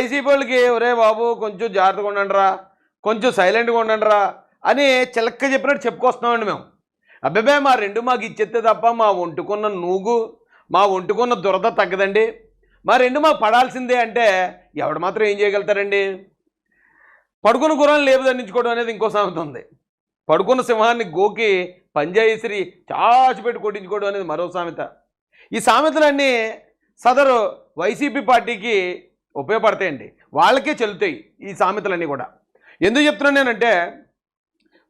YCP వాళ్ళకి ఒరే బాబు కొంచెం జాగ్రత్తగా ఉండండిరా కొంచెం సైలెంట్గా ఉండండిరా అని చిలక్క చెప్పినట్టు చెప్పుకొస్తున్నామండి మేము. అబ్బాబే మా రెండు మాకు ఇచ్చేస్తే తప్ప మా ఒంటుకున్న నూగు మా ఒంటుకున్న దురద తగ్గదండి. మా రెండు మాకు పడాల్సిందే అంటే ఎవడు మాత్రం ఏం చేయగలుగుతారండి? పడుకున్న గుర్రాన్ని లేపు దండించుకోవడం అనేది ఇంకో సామెత ఉంది. పడుకున్న సింహాన్ని గోకి పంజాయిసిరి చాచిపెట్టి కొట్టించుకోవడం అనేది మరో సామెత. ఈ సామెతలన్నీ సదరు వైసీపీ పార్టీకి ఉపయోగపడతాయండి. వాళ్ళకే చెల్లుతాయి ఈ సామెతలన్నీ కూడా. ఎందుకు చెప్తున్నాను నేనంటే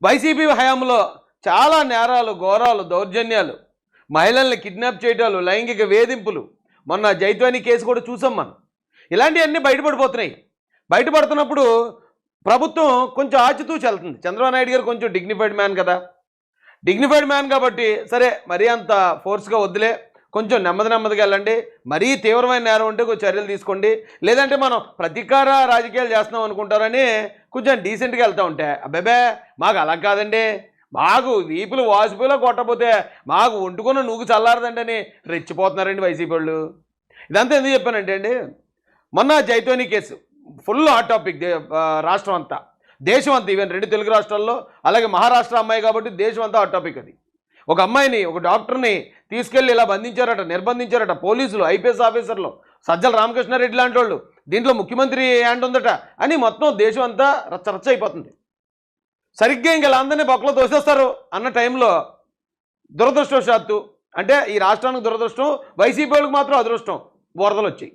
వైసీపీ హయాంలో చాలా నేరాలు ఘోరాలు దౌర్జన్యాలు మహిళల్ని కిడ్నాప్ చేయటాలు లైంగిక వేధింపులు. మొన్న జైత్వాని కేసు కూడా చూసాం మనం. ఇలాంటివన్నీ బయటపడిపోతున్నాయి. బయటపడుతున్నప్పుడు ప్రభుత్వం కొంచెం ఆచితూచి వెళ్తుంది. చంద్రబాబు నాయుడు గారు కొంచెం డిగ్నిఫైడ్ మ్యాన్ కదా. డిగ్నిఫైడ్ మ్యాన్ కాబట్టి సరే మరీ అంత ఫోర్స్గా వద్దులే. కొంచెం నెమ్మది నెమ్మదిగా వెళ్ళండి. మరీ తీవ్రమైన నేరం ఉంటే కొంచెం చర్యలు తీసుకోండి. లేదంటే మనం ప్రతీకార రాజకీయాలు చేస్తున్నాం అనుకుంటారని కొంచెం డీసెంట్గా వెళ్తూ ఉంటే అబ్బాబే మాకు అలా కాదండి. మాకు వీపులు వాసిపోయిలో కొట్టకపోతే మాకు వండుకున్న నువ్వు చల్లారదండి అని రెచ్చిపోతున్నారండి వైసీపీ వాళ్ళు. ఇదంతా ఎందుకు చెప్పానంటే అండి మొన్న జైతోని కేసు ఫుల్ హాట్ టాపిక్ రాష్ట్రం అంతా. దేశం అంతా ఈవెన్ రెండు తెలుగు రాష్ట్రాల్లో అలాగే మహారాష్ట్ర అమ్మాయి కాబట్టి దేశం అంతా హాట్ టాపిక్ అది. ఒక అమ్మాయిని ఒక డాక్టర్ని తీసుకెళ్ళి ఇలా బంధించారట నిర్బంధించారట పోలీసులు ఐపీఎస్ ఆఫీసర్లు సజ్జల రామకృష్ణారెడ్డి లాంటి వాళ్ళు. దీంట్లో ముఖ్యమంత్రి హ్యాండ్ ఉందట అని మొత్తం దేశం అంతా రచ్చ రచ్చ అయిపోతుంది. సరిగ్గా ఇంక అందరినీ బొక్కలో తోసేస్తారు అన్న టైంలో దురదృష్టవశాత్తు అంటే ఈ రాష్ట్రానికి దురదృష్టం వైసీపీ వాళ్ళకి మాత్రం అదృష్టం వరదలు వచ్చాయి.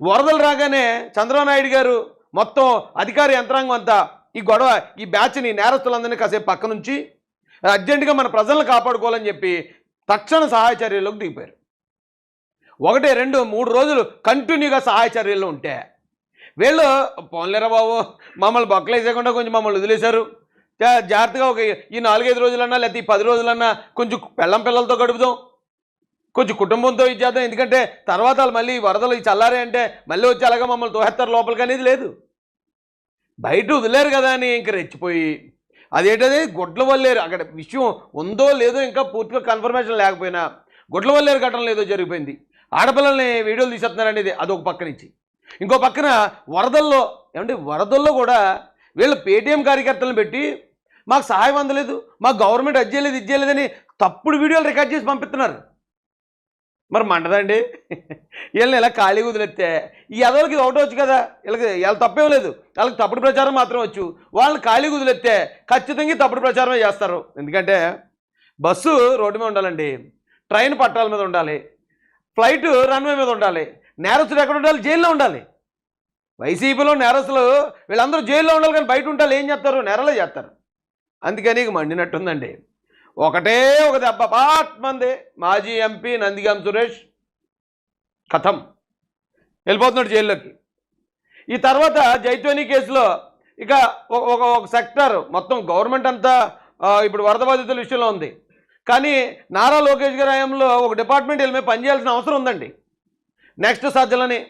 వరదలు రాగానే చంద్రబాబు నాయుడు గారు మొత్తం అధికార యంత్రాంగం అంతా ఈ గొడవ ఈ బ్యాచ్ని నేరస్తులందరినీ కాసేపు పక్క నుంచి అర్జెంటుగా మన ప్రజలను కాపాడుకోవాలని చెప్పి తక్షణ సహాయ చర్యలకు దిగిపోయారు. ఒకటి రెండు మూడు రోజులు కంటిన్యూగా సహాయ చర్యలు ఉంటే వీళ్ళు పోన్లేరా బాబు మమ్మల్ని బొక్కలేసేయకుండా కొంచెం మమ్మల్ని వదిలేశారు. జాగ్రత్తగా ఒక ఈ నాలుగైదు రోజులన్నా లేకపోతే ఈ పది రోజులన్నా కొంచెం పెళ్ళం పిల్లలతో గడుపుదాం. కొంచెం కుటుంబంతో ఇది చేద్దాం. ఎందుకంటే తర్వాత వాళ్ళు మళ్ళీ ఈ వరదలు ఈ చల్లారే అంటే మళ్ళీ వచ్చేలాగా మమ్మల్ని తోహెత్తారు లోపలికి అనేది లేదు. బయట వదిలేరు కదా అని ఇంక రెచ్చిపోయి అదేంటది? గుడ్ల వల్లేరు అక్కడ విషయం ఉందో లేదో ఇంకా పూర్తిగా కన్ఫర్మేషన్ లేకపోయినా గుడ్ల వల్లేరు ఘటనలు ఏదో జరిగిపోయింది. ఆడపిల్లల్ని వీడియోలు తీసేస్తున్నారు అనేది అదొక పక్క నుంచి. ఇంకో పక్కన వరదల్లో ఏమంటే వరదల్లో కూడా వీళ్ళు పేటీఎం కార్యకర్తలను పెట్టి మాకు సహాయం అందలేదు మాకు గవర్నమెంట్ అది చేయలేదు ఇది చేయలేదని తప్పుడు వీడియోలు రికార్డ్ చేసి పంపిస్తున్నారు. మరి మంటదండి? వీళ్ళని ఇలా ఖాళీ వదిలేస్తే ఈ ఎదవలకి ఇది ఒకటవచ్చు కదా? వీళ్ళకి వీళ్ళ తప్పేం లేదు. వాళ్ళకి తప్పుడు ప్రచారం మాత్రం వచ్చు. వాళ్ళని ఖాళీ వదిలేస్తే ఖచ్చితంగా తప్పుడు ప్రచారమే చేస్తారు. ఎందుకంటే బస్సు రోడ్డు మీద ఉండాలండి. ట్రైన్ పట్టాల మీద ఉండాలి. ఫ్లైట్ రన్వే మీద ఉండాలి. నేరస్తులు ఎక్కడ ఉండాలి? జైల్లో ఉండాలి. వైసీపీలో నేరస్తులు వీళ్ళందరూ జైల్లో ఉండాలి కానీ బయట ఉండాలి ఏం చేస్తారు? నేరలే చేస్తారు. అందుకని ఇక మండినట్టుందండి ఒకటే ఒక దెబ్బ పాట్మంది. మాజీ ఎంపీ నందిగాం సురేష్. కథం. వెళ్ళిపోతున్నాడు జైల్లోకి. ఈ తర్వాత జైత్వని కేసులో ఇక ఒక ఒక ఒక సెక్టర్ మొత్తం గవర్నమెంట్ అంతా ఇప్పుడు వరద బాధితుల విషయంలో ఉంది. కానీ నారా లోకేష్ గారి హయాంలో ఒక డిపార్ట్మెంట్ వెళ్ళి పనిచేయాల్సిన అవసరం ఉందండి. నెక్స్ట్ సజ్జలని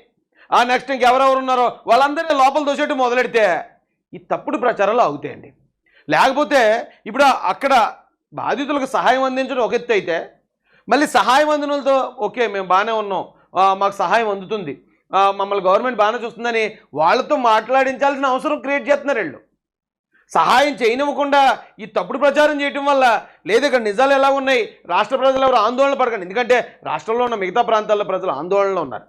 ఆ నెక్స్ట్ ఇంకెవరెవరు ఉన్నారో వాళ్ళందరినీ లోపల దోసేట్టు మొదలెడితే ఈ తప్పుడు ప్రచారాలు అవుతాయండి లేకపోతే ఇప్పుడు అక్కడ బాధితులకు సహాయం అందించడం ఒక ఎత్తు అయితే మళ్ళీ సహాయం అందినలతో ఓకే మేము బాగానే ఉన్నాం మాకు సహాయం అందుతుంది మమ్మల్ని గవర్నమెంట్ బాగానే చూస్తుందని వాళ్ళతో మాట్లాడించాల్సిన అవసరం క్రియేట్ చేస్తున్నారు వీళ్ళు. సహాయం చేయనివ్వకుండా ఈ తప్పుడు ప్రచారం చేయటం వల్ల లేదు ఇక్కడ నిజాలు ఎలా ఉన్నాయి రాష్ట్ర ప్రజలు ఎవరు ఆందోళన పడకండి ఎందుకంటే రాష్ట్రంలో ఉన్న మిగతా ప్రాంతాల్లో ప్రజలు ఆందోళనలో ఉన్నారు.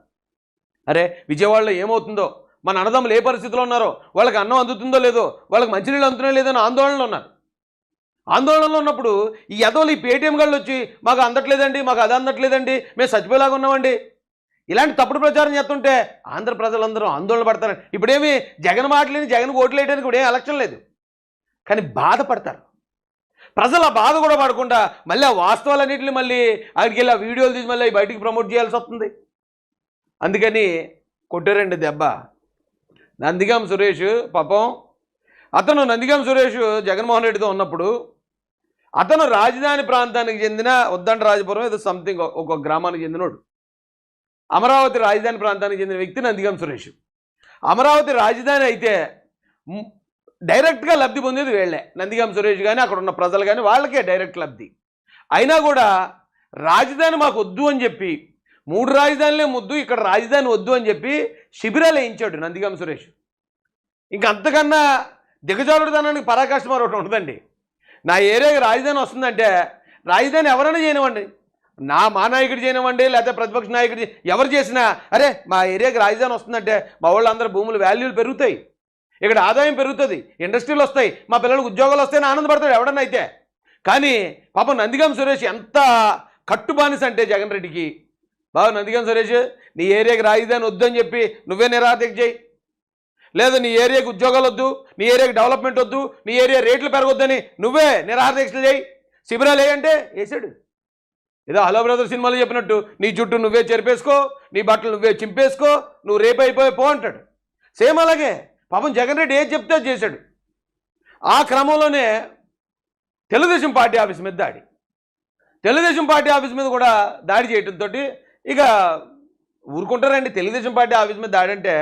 అరే విజయవాడలో ఏమవుతుందో మన అన్నదమ్ములు ఏ పరిస్థితిలో ఉన్నారో వాళ్ళకి అన్నం అందుతుందో లేదో వాళ్ళకి మంచినీళ్ళు అందుతున్నాయో లేదో ఆందోళనలో ఉన్నారు. ఆందోళనలో ఉన్నప్పుడు ఈ యదోలు ఈ పేటీఎం గాళ్ళు వచ్చి మాకు అందట్లేదండి మాకు అది అందట్లేదండి మేము చచ్చిపోయేలాగా ఉన్నామండి. ఇలాంటి తప్పుడు ప్రచారం చేస్తుంటే ఆంధ్ర ప్రజలందరూ ఆందోళన పడతారు. ఇప్పుడేమి జగన్ మాటలేని జగన్ ఓట్లు వేయడానికి ఇప్పుడు ఏం ఎలక్షన్ లేదు. కానీ బాధపడతారు. ప్రజల బాధ కూడా పడకుండా మళ్ళీ ఆ వాస్తవాలన్నింటినీ మళ్ళీ అక్కడికి వెళ్ళి ఆ వీడియోలు తీసి మళ్ళీ బయటికి ప్రమోట్ చేయాల్సి వస్తుంది. అందుకని కొట్టారండి దెబ్బ. నందిగాం సురేష్ పాపం. అతను నందిగాం సురేష్ జగన్మోహన్ రెడ్డితో ఉన్నప్పుడు అతను రాజధాని ప్రాంతానికి చెందిన ఉద్దండ రాజపురం ఏదో సంథింగ్ ఒక గ్రామానికి చెందినోడు. అమరావతి రాజధాని ప్రాంతానికి చెందిన వ్యక్తి నందిగం సురేష్. అమరావతి రాజధాని అయితే డైరెక్ట్గా లబ్ధి పొందేది వీళ్ళే. నందిగం సురేష్ కానీ అక్కడ ఉన్న ప్రజలు కానీ వాళ్ళకే డైరెక్ట్ లబ్ధి. అయినా కూడా రాజధాని మాకు వద్దు అని చెప్పి మూడు రాజధానులే ముద్దు ఇక్కడ రాజధాని వద్దు అని చెప్పి శిబిరాలు వేయించాడు నందిగం సురేష్. ఇంక అంతకన్నా దిగజారుడుదనానికి పరాకాష్ట మరొకటి ఉండదండి. నా ఏరియాకి రాజధాని వస్తుందంటే రాజధాని ఎవరైనా చేయనివ్వండి. నా మా నాయకుడు చేయనివ్వండి లేకపోతే ప్రతిపక్ష నాయకుడు ఎవరు చేసినా అరే మా ఏరియాకి రాజధాని వస్తుందంటే మా వాళ్ళందరూ భూములు వాల్యూలు పెరుగుతాయి. ఇక్కడ ఆదాయం పెరుగుతుంది ఇండస్ట్రీలు వస్తాయి మా పిల్లలకు ఉద్యోగాలు వస్తాయని ఆనందపడతాడు ఎవడన్నా అయితే. కానీ పాపం నందిగాం సురేష్ ఎంత కట్టుబానిస అంటే జగన్ రెడ్డికి. బాబు నందిగాం సురేష్ నీ ఏరియాకి రాజధాని వద్దని చెప్పి నువ్వే నిరాధక చేయి. లేదా నీ ఏరియాకి ఉద్యోగాలు వద్దు నీ ఏరియాకి డెవలప్మెంట్ వద్దు నీ ఏరియా రేట్లు పెరగొద్దని నువ్వే నిరాధీక్షలు చేయి. శిబిరాలు వేయంటే వేసాడు. ఏదో హలో బ్రదర్ సినిమాలో చెప్పినట్టు నీ జుట్టు నువ్వే చెరిపేసుకో నీ బట్టలు నువ్వే చింపేసుకో నువ్వు రేపు అయిపోయి పో అంటాడు. సేమ్ అలాగే పాపం జగన్ రెడ్డి ఏం చెప్తే చేశాడు. ఆ క్రమంలోనే తెలుగుదేశం పార్టీ ఆఫీస్ మీద దాడి. తెలుగుదేశం పార్టీ ఆఫీస్ మీద కూడా దాడి చేయడంతో ఇక ఊరుకుంటారండి. తెలుగుదేశం పార్టీ ఆఫీస్ మీద దాడి అంటే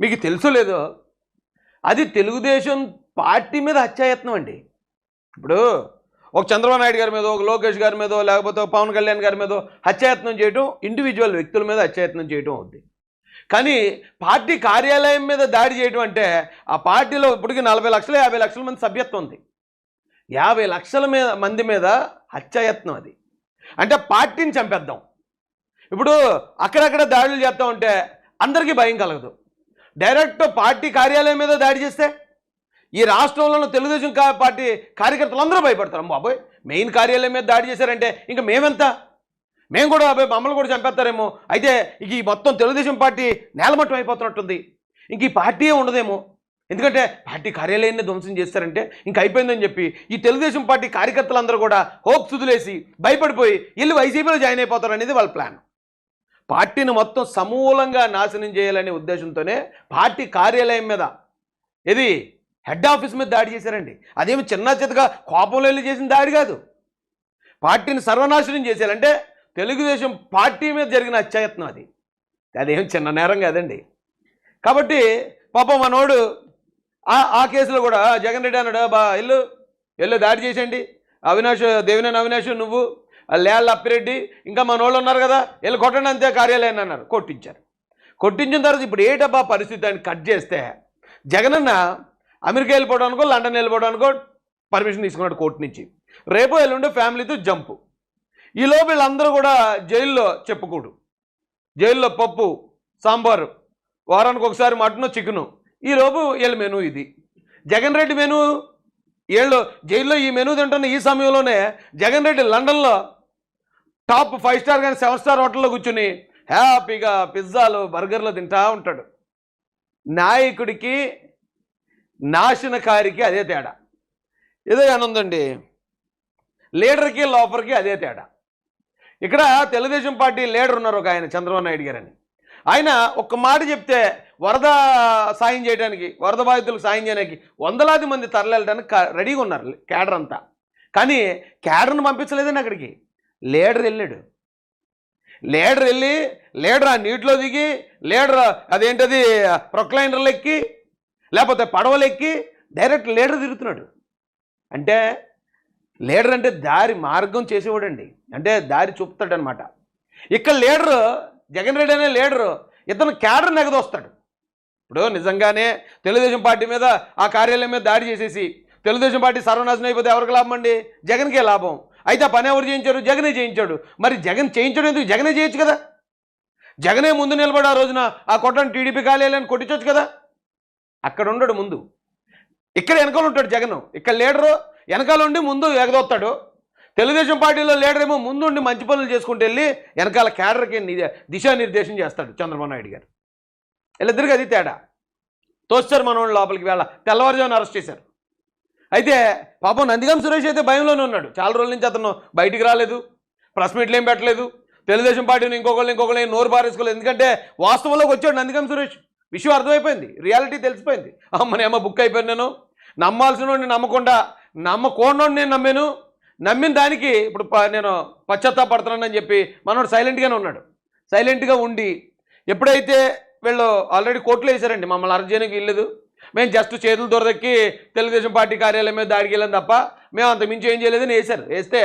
మీకు తెలుసో లేదో అది తెలుగుదేశం పార్టీ మీద హత్యాయత్నం అండి. ఇప్పుడు ఒక చంద్రబాబు నాయుడు గారి మీద ఒక లోకేష్ గారి మీద లేకపోతే ఒక పవన్ కళ్యాణ్ గారి మీద హత్యాయత్నం చేయటం ఇండివిజువల్ వ్యక్తుల మీద హత్యాయత్నం చేయటం అవుద్ది. కానీ పార్టీ కార్యాలయం మీద దాడి చేయటం అంటే ఆ పార్టీలో ఇప్పటికి నలభై లక్షల యాభై లక్షల మంది సభ్యత్వం ఉంది. యాభై లక్షల మీద మంది మీద హత్యాయత్నం అది. అంటే పార్టీని చంపేద్దాం. ఇప్పుడు అక్కడక్కడ దాడులు చేస్తూ ఉంటే అందరికీ భయం కలగదు. డైరెక్ట్ పార్టీ కార్యాలయం మీద దాడి చేస్తే ఈ రాష్ట్రంలో తెలుగుదేశం కా- పార్టీ కార్యకర్తలు అందరూ భయపడతారు. అమ్మ బాబోయ్ మెయిన్ కార్యాలయం మీద దాడి చేశారంటే ఇంకా మేమెంత? మేము కూడా అబ్బాయి మమ్మల్ని కూడా చంపేస్తారేమో. అయితే ఇక ఈ మొత్తం తెలుగుదేశం పార్టీ నేలమట్టం అయిపోతున్నట్టుంది. ఇంక ఈ పార్టీయే ఉండదేమో. ఎందుకంటే పార్టీ కార్యాలయాన్ని ధ్వంసం చేస్తారంటే ఇంక అయిపోయిందని చెప్పి ఈ తెలుగుదేశం పార్టీ కార్యకర్తలందరూ కూడా హోప్ సుదులేసి భయపడిపోయి వెళ్ళి వైసీపీలో జాయిన్ అయిపోతారు అనేది వాళ్ళ ప్లాన్. పార్టీని మొత్తం సమూలంగా నాశనం చేయాలనే ఉద్దేశంతోనే పార్టీ కార్యాలయం మీద ఇది హెడ్ ఆఫీస్ మీద దాడి చేశారండి. అదేమి చిన్న చితగా కోపంలో వెళ్ళి చేసిన దాడి కాదు. పార్టీని సర్వనాశనం చేశారంటే తెలుగుదేశం పార్టీ మీద జరిగిన అత్యాయత్నం అది. అదేం చిన్న నేరం కాదండి. కాబట్టి పాపం మనోడు ఆ ఆ కేసులో కూడా జగన్ రెడ్డి అన్నాడు బా ఎల్లు ఎల్లు దాడి చేసేయండి. అవినాష్ దేవినేని అవినాష్ నువ్వు లేళ్ళ అప్పిరెడ్డి ఇంకా మన వాళ్ళు ఉన్నారు కదా వీళ్ళు కొట్టండి అంతే కార్యాలయాన్ని అన్నారు. కొట్టించారు. కొట్టించిన తర్వాత ఇప్పుడు ఏటబ్బా పరిస్థితి అని కట్ చేస్తే జగనన్న అమెరికా వెళ్ళిపోవడానికో లండన్ వెళ్ళిపోవడానికో పర్మిషన్ తీసుకున్నాడు కోర్టు నుంచి. రేపు ఎల్లుండి ఫ్యామిలీతో జంపు. ఈలో వీళ్ళందరూ కూడా జైల్లో చెప్పుకోడు. జైల్లో పప్పు సాంబారు వారానికి ఒకసారి మటను చికెను. ఈలోపు వీళ్ళ మెనూ ఇది. జగన్ రెడ్డి మెనూ వీళ్ళు జైల్లో ఈ మెనూ తింటున్న ఈ సమయంలోనే జగన్ రెడ్డి లండన్లో టాప్ ఫైవ్ స్టార్ కానీ సెవెన్ స్టార్ హోటల్లో కూర్చుని హ్యాపీగా పిజ్జాలు బర్గర్లు తింటా ఉంటాడు. నాయకుడికి నాశనకారికి అదే తేడా. ఇదే ఉందండి లీడర్కి లోపర్కి అదే తేడా. ఇక్కడ తెలుగుదేశం పార్టీ లీడర్ ఉన్నారు ఒక ఆయన చంద్రబాబు నాయుడు గారని. ఆయన ఒక్క మాట చెప్తే వరద సాయం చేయడానికి వరద బాధితులకు సాయం చేయడానికి వందలాది మంది తరలివెళ్ళడానికి రెడీగా ఉన్నారు కేడర్ అంతా. కానీ కేడర్ను పంపించలేదండి అక్కడికి. లీడర్ వెళ్ళాడు. లీడర్ వెళ్ళి లీడర్ ఆ నీటిలో దిగి లీడర్ అదేంటది ప్రొక్లైనర్లు ఎక్కి లేకపోతే పడవలు ఎక్కి డైరెక్ట్ లీడర్ తిరుగుతున్నాడు. అంటే లీడర్ అంటే దారి మార్గం చేసేవాడండి. అంటే దారి చూపుతాడనమాట. ఇక్కడ లీడరు జగన్ రెడ్డి అనే లీడరు ఇతను క్యాడర్ నెగదోస్తాడు ఇప్పుడు నిజంగానే తెలుగుదేశం పార్టీ మీద ఆ కార్యాలయం మీద దాడి చేసేసి తెలుగుదేశం పార్టీ సర్వనాశనం అయిపోతే ఎవరికి లాభం అండి? జగన్కే లాభం. అయితే ఆ పని ఎవరు చేయించారు? జగనే చేయించాడు. మరి జగన్ చేయించడం ఎందుకు? జగనే చేయొచ్చు కదా. జగనే ముందు నిలబడి ఆ రోజున ఆ కొట్టని టీడీపీ కాలేయాలని కొట్టించవచ్చు కదా. అక్కడ ఉండడు ముందు. ఇక్కడ వెనకాల ఉంటాడు జగన్. ఇక్కడ లీడరు వెనకాల ఉండి ముందు ఎగదొస్తాడు. తెలుగుదేశం పార్టీలో లీడర్ ఏమో ముందుండి మంచి పనులు చేసుకుంటూ వెళ్ళి వెనకాల క్యాడర్కి దిశానిర్దేశం చేస్తాడు చంద్రబాబు నాయుడు గారు. వీళ్ళిద్దరికి అది తేడా. తోస్తారు మనోళ్ళు లోపలికి వెళ్ళ. తెల్లవారుజామున అరెస్ట్ చేశారు. అయితే పాపం నందిగం సురేష్ అయితే భయంలోనే ఉన్నాడు. చాలా రోజుల నుంచి అతను బయటికి రాలేదు. ప్రెస్ మీట్లు ఏం పెట్టలేదు. తెలుగుదేశం పార్టీని ఇంకొకళ్ళు ఇంకొకళ్ళు నోరు పారేసుకోలేదు. ఎందుకంటే వాస్తవంలోకి వచ్చాడు నందిగం సురేష్. విషయం అర్థమైపోయింది. రియాలిటీ తెలిసిపోయింది. అమ్మనేమో బుక్ అయిపోయాను నేను. నమ్మాల్సిన వాడిని నమ్మకుండా నమ్మకూడనోడిని నేను నమ్మాను. నమ్మిన దానికి ఇప్పుడు ప- నేను పశ్చాత్తాపడుతున్నానని చెప్పి మనోడు సైలెంట్గానే ఉన్నాడు. సైలెంట్గా ఉండి ఎప్పుడైతే వీళ్ళు ఆల్రెడీ కోర్టులో వేశారండి మమ్మల్ని అరెస్ట్ చేయడానికి మేము జస్ట్ చేతులు దొరదక్కి తెలుగుదేశం పార్టీ కార్యాలయం మీద దాడికి వెళ్ళాం తప్ప మేము అంత మించి ఏం చేయలేదని వేశారు వేస్తే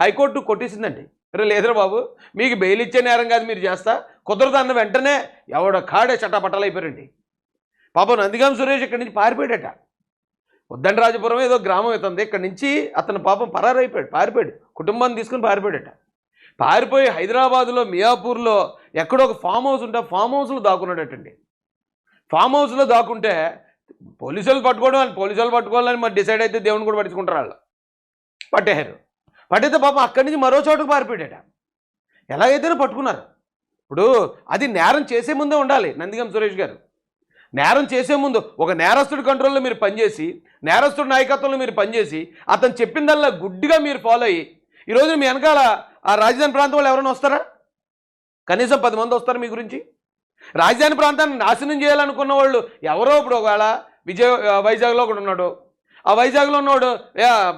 హైకోర్టు కొట్టేసిందండి. అరే లేదురా బాబు మీకు బెయిల్ ఇచ్చే నేరం కాదు మీరు చేస్తా. కుదరదు అన్న వెంటనే ఎవడ కాడే చట్టపట్టాలు అయిపోయారండి. పాపం నందిగాం సురేష్ ఇక్కడి నుంచి పారిపోయాడట. ఉద్దండరాజపురం ఏదో గ్రామం ఇతంది. ఇక్కడి నుంచి అతను పాపం పరారైపోయాడు పారిపోయాడు. కుటుంబాన్ని తీసుకుని పారిపోయాడట. పారిపోయి హైదరాబాద్లో మియాపూర్లో ఎక్కడో ఒక ఫామ్ హౌస్ ఉంటే ఫామ్ హౌస్లో దాక్కున్నాడటండి. ఫామ్ హౌస్లో దాక్కుంటే పోలీసులు పట్టుకోవడం పోలీసులు పట్టుకోవాలని మరి డిసైడ్ అయితే దేవుని కూడా పట్టించుకుంటారు వాళ్ళు. పట్టేశారు. పట్టితే పాపం అక్కడి నుంచి మరో చోటుకు పారిపోయాడట. ఎలాగైతేనే పట్టుకున్నారు. ఇప్పుడు అది నేరం చేసే ముందే ఉండాలి నందిగం సురేష్ గారు. నేరం చేసే ముందు ఒక నేరస్తుడి కంట్రోల్లో మీరు పనిచేసి నేరస్తుడి నాయకత్వంలో మీరు పనిచేసి అతను చెప్పిందల్లా గుడ్డిగా మీరు ఫాలో అయ్యి ఈరోజు మీ వెనకాల ఆ రాజధాని ప్రాంతం వాళ్ళు ఎవరైనా వస్తారా? కనీసం పది మంది వస్తారు మీ గురించి? రాజధాని ప్రాంతాన్ని నాశనం చేయాలనుకున్న వాళ్ళు ఎవరో ఇప్పుడు ఒకవేళ విజయ వైజాగ్లో కూడా ఉన్నాడు. ఆ వైజాగ్లో ఉన్నవాడు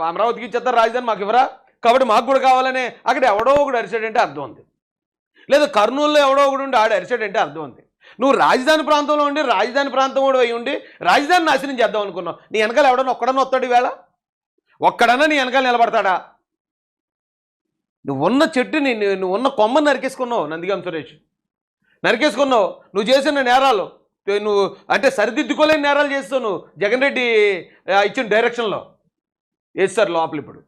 అమరావతికి ఇచ్చేస్తారు రాజధాని మాకు ఇవ్వరా? కాబట్టి మాకు కూడా కావాలనే అక్కడ ఎవడో ఒకడు అరిచాడంటే అర్థం ఉంది. లేదా కర్నూలులో ఎవడో ఒకడు ఉండి ఆడు అరిచాడంటే అర్థం ఉంది. నువ్వు రాజధాని ప్రాంతంలో ఉండి రాజధాని ప్రాంతం కూడా అయి ఉండి రాజధాని నాశనం చేద్దాం అనుకున్నావు. నీ వెనకాల ఎవడన్నా ఒక్కడన్నా వస్తాడు ఈవేళ? ఒక్కడన్నా నీ వెనకాల నిలబడతాడా? నువ్వు ఉన్న చెట్టుని నువ్వు ఉన్న కొమ్మని నరికేసుకున్నావు నందిగాం సురేష్. నరికేసుకున్నావు. నువ్వు చేసిన నేరాలు. నువ్వు అంటే సరిదిద్దుకోలేని నేరాలు చేస్తావు నువ్వు. జగన్ రెడ్డి ఇచ్చిన డైరెక్షన్లో వేస్తారు లోపల ఇప్పుడు?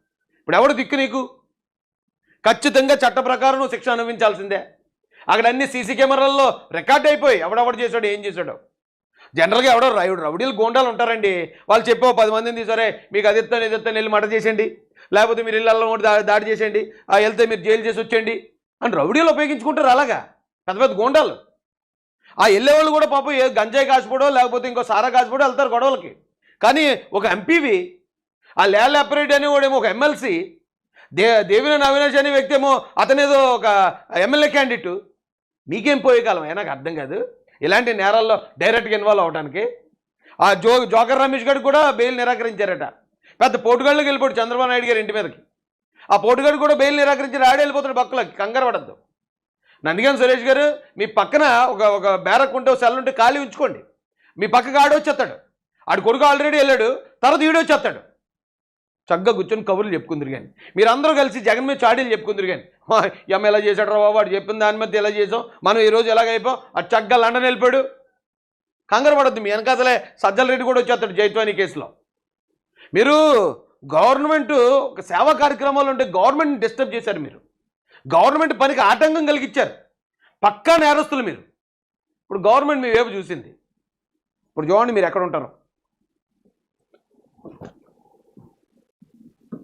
ఇప్పుడు ఎవడు దిక్కు నీకు? ఖచ్చితంగా చట్ట ప్రకారం నువ్వు శిక్ష అనుభవించాల్సిందే. అక్కడ అన్ని సీసీ కెమెరాల్లో రికార్డ్ అయిపోయి ఎవడెవడు చేశాడు ఏం చేశాడు? జనరల్గా ఎవడో రాయుడు రౌడీలు గోండాలు ఉంటారండి. వాళ్ళు చెప్పో పది మందిని తీసారే మీకు అది ఎత్తాను ఇది ఎత్తాను వెళ్ళి మట చేసేయండి. లేకపోతే మీరు ఇళ్ళల్లో ఒకటి దాడి చేసేయండి. ఆ వెళ్తే మీరు జైలు చేసి వచ్చేయండి. అని రౌడీలు ఉపయోగించుకుంటారు అలాగా? పెద్ద పెద్ద గోండాలు. ఆ వెళ్ళేవాళ్ళు కూడా పాపం ఏ గంజాయి కాసిపోడో లేకపోతే ఇంకో సారా కాసిపోడో వెళ్తారు గొడవలకి. కానీ ఒక ఎంపీవి ఆ లేల్ అపరేట్ అనేవాడేమో ఒక ఎమ్మెల్సీ దే దేవినేని అవినాష్ అనే వ్యక్తి ఏమో అతనేదో ఒక ఎమ్మెల్యే క్యాండిడేట్ మీకేం పోయే కాలం? అయినా నాకు అర్థం కాదు. ఇలాంటి నేరాల్లో డైరెక్ట్గా ఇన్వాల్వ్ అవడానికి ఆ జో జోకర్ రమేష్ గారికి కూడా బెయిల్ నిరాకరించారట. పెద్ద పోటుగాళ్ళకి వెళ్ళిపోడు చంద్రబాబు నాయుడు గారి ఇంటి మీదకి. ఆ పోటుగాడు కూడా బెయిల్ నిరాకరించి ఆడే వెళ్ళిపోతాడు పక్కలకి కంగారు పడద్దు. నందిగాని సురేష్ గారు మీ పక్కన ఒక ఒక బ్యారక్ ఉంటే ఒక సెల్ ఉంటే ఖాళీ ఉంచుకోండి. మీ పక్కకు ఆడు వచ్చేస్తాడు. ఆడు కొడుకు ఆల్రెడీ వెళ్ళాడు. తర్వాత ఈడు వచ్చేస్తాడు. చక్కగా కూర్చొని కబుర్లు చెప్పుకుందరు కానీ మీరందరూ కలిసి జగన్ మీద చాడీలు చెప్పుకుందరు కానీ ఎమ్మ ఎలా చేశాడు రా బాబు వాడు చెప్పిన దాని మీద ఎలా చేసాం మనం ఈరోజు ఎలాగైపోయాం అటు చక్కగా లండన్ వెళ్ళిపోయాడు. కంగారు పడద్దు మీ వెనకాతలే సజ్జల రెడ్డి కూడా వచ్చేస్తాడు జైత్వాని కేసులో. మీరు గవర్నమెంట్ ఒక సేవా కార్యక్రమాలు ఉంటే గవర్నమెంట్ని డిస్టర్బ్ చేశారు మీరు. గవర్నమెంట్ పనికి ఆటంకం కలిగించారు పక్కా నేరస్తులు మీరు. ఇప్పుడు గవర్నమెంట్ మీ వేపు చూసింది. ఇప్పుడు చూడండి మీరు ఎక్కడ ఉంటారు.